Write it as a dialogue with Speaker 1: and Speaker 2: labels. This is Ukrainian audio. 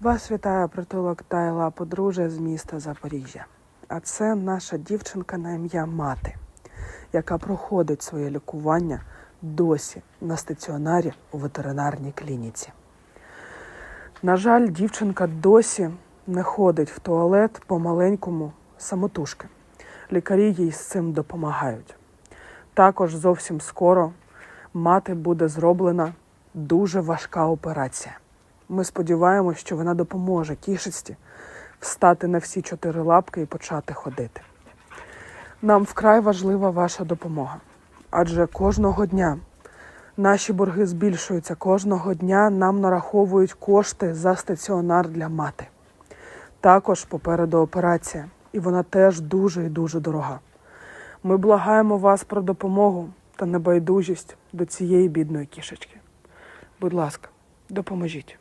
Speaker 1: Вас вітає притулок Тайла подружжя з міста Запоріжжя. А це наша дівчинка на ім'я Мати, яка проходить своє лікування досі на стаціонарі у ветеринарній клініці. На жаль, дівчинка досі не ходить в туалет по маленькому самотужки. Лікарі їй з цим допомагають. Також зовсім скоро мати буде зроблена дуже важка операція. Ми сподіваємось, що вона допоможе кішечці встати на всі чотири лапки і почати ходити. Нам вкрай важлива ваша допомога, адже кожного дня наші борги збільшуються. Кожного дня нам нараховують кошти за стаціонар для мати. Також попереду операція, і вона теж дуже і дуже дорога. Ми благаємо вас про допомогу та небайдужість до цієї бідної кішечки. Будь ласка, допоможіть.